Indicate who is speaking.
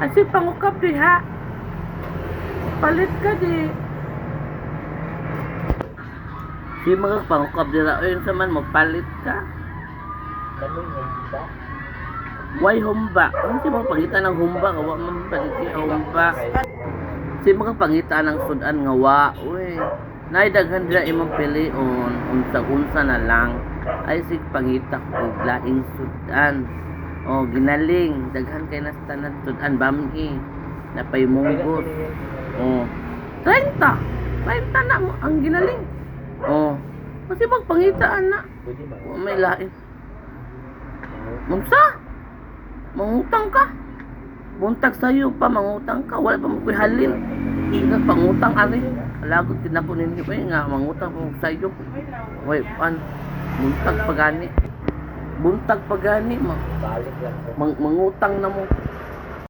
Speaker 1: Asi pangukap diha. Palit ka di. Si mga pangukap dira ayun sa man mo palit ka.
Speaker 2: Ganun yung ba?
Speaker 1: Why humba? Ano si mga pangitan ng humba? Kawa man palit si humba. Si mga pangitan ng sudan nga wa. Uy. Naidaghan dira imong pilion. Unsa-unsa na lang. Ay si pangita og laing sudan. O ginaling. Daghan kay nas tanan sudan bami. Napay munggos. Oh. 30. 30 na mo ang ginaling. Oh. Kasi magpangitaan na. Wa may lain. Munsa? Mangutang ka. Buntag sa'yo pa, mangutang ka. Wala pa mo ko'y halin. Nga, pangutang ari. Alagot din ako ninyo pa nga, mangutang po sa'yo. Wait, pan. Buntag pagani. Buntag pagani. Ma
Speaker 2: Balik lang
Speaker 1: mang mangutang na mo.